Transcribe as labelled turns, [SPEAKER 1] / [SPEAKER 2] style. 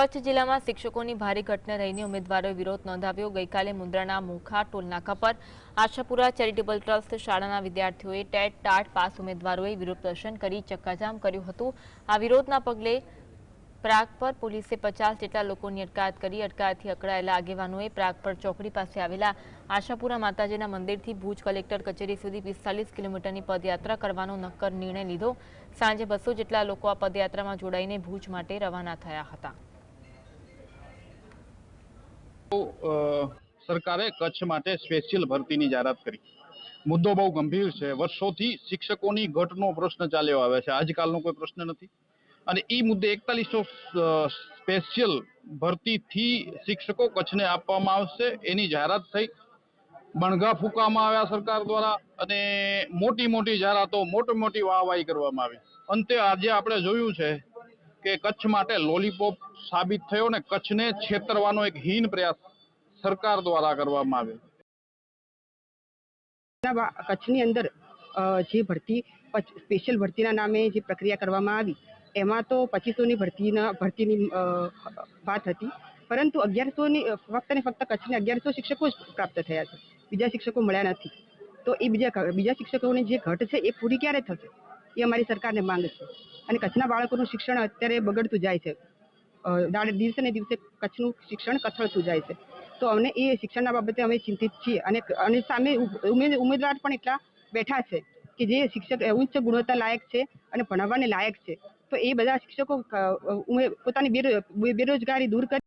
[SPEAKER 1] કચ્છ જિલ્લામાં શિક્ષકોની ભારે ઘટના રહીને ઉમેદવારોએ વિરોધ નોંધાવ્યો. ગઈકાલે મુન્દ્રાના મુખા ટોલનાકા પર આશાપુરા ચેરિટેબલ ટ્રસ્ટ શાળાના વિદ્યાર્થીઓએ ટેટ ટાટ પાસ ઉમેદવારોએ વિરોધ પ્રદર્શન કરી ચક્કાજામ કર્યું હતું. આ વિરોધના પગલે પ્રાગ પર પોલીસે પચાસ જેટલા લોકોની અટકાયત કરી, અટકાયતથી અકળાયેલા આગેવાનોએ પ્રાગપર ચોકડી પાસે આવેલા આશાપુરા માતાજીના મંદિરથી ભુજ કલેક્ટર કચેરી સુધી પિસ્તાલીસ કિલોમીટરની પદયાત્રા કરવાનો નક્કર નિર્ણય લીધો. સાંજે બસો જેટલા લોકો આ પદયાત્રામાં જોડાઈને ભુજ માટે રવાના થયા હતા.
[SPEAKER 2] સરકારે કચ્છ માટે સ્પેશિયલ ભરતીની જાહેરાત કરી. મુદ્દો બહુ ગંભીર છે. વર્ષોથી શિક્ષકોની ઘટનો પ્રશ્ન ચાલ્યો આવે છે. આજકાલનો કોઈ પ્રશ્ન નથી. અને એ મુદ્દે એકતાલીસો સ્પેશિયલ ભરતીથી શિક્ષકો કચ્છને આપવામાં આવશે. એની જાહેરાત થઈ. બણગા ફૂંકવામાં આવ્યા સરકાર દ્વારા અને મોટી મોટી જાહેરાતો મોટી મોટી વાહવાહી કરવામાં આવી. અંતે આજે આપણે જોયું છે કે કચ્છ માટે લોલીપોપ સાબિત થયો ને કચ્છને છેતરવાનો એક હીન પ્રયાસ સરકાર દ્વારા કરવામાં આવ્યો.
[SPEAKER 3] કચ્છની અંદર જે ભરતી સ્પેશિયલ ભરતીના નામે જે પ્રક્રિયા કરવામાં આવી, એમાં તો પચીસોની ભરતીના, ભરતીની વાત હતી, પરંતુ અગિયારસોની ફક્ત ને ફક્ત કચ્છને અગિયારસો શિક્ષકો જ પ્રાપ્ત થયા છે. બીજા શિક્ષકો મળ્યા નથી. તો એ બીજા બીજા શિક્ષકોની જે ઘટ છે, એ પૂરી ક્યારે થશે? એ અમારી સરકારને માંગ છે. અને કચ્છના બાળકોનું શિક્ષણ અત્યારે બગડતું જાય છે. દિવસે ને દિવસે કચ્છનું શિક્ષણ કથળતું જાય છે. તો અમને એ શિક્ષણના બાબતે અમે ચિંતિત છીએ અને અને સામે ઉમેદવાર પણ એટલા બેઠા છે કે જે શિક્ષક ઉચ્ચ ગુણવત્તા લાયક છે અને ભણાવવાને લાયક છે. તો એ બધા શિક્ષકો પોતાની બેરોજગારી દૂર કરી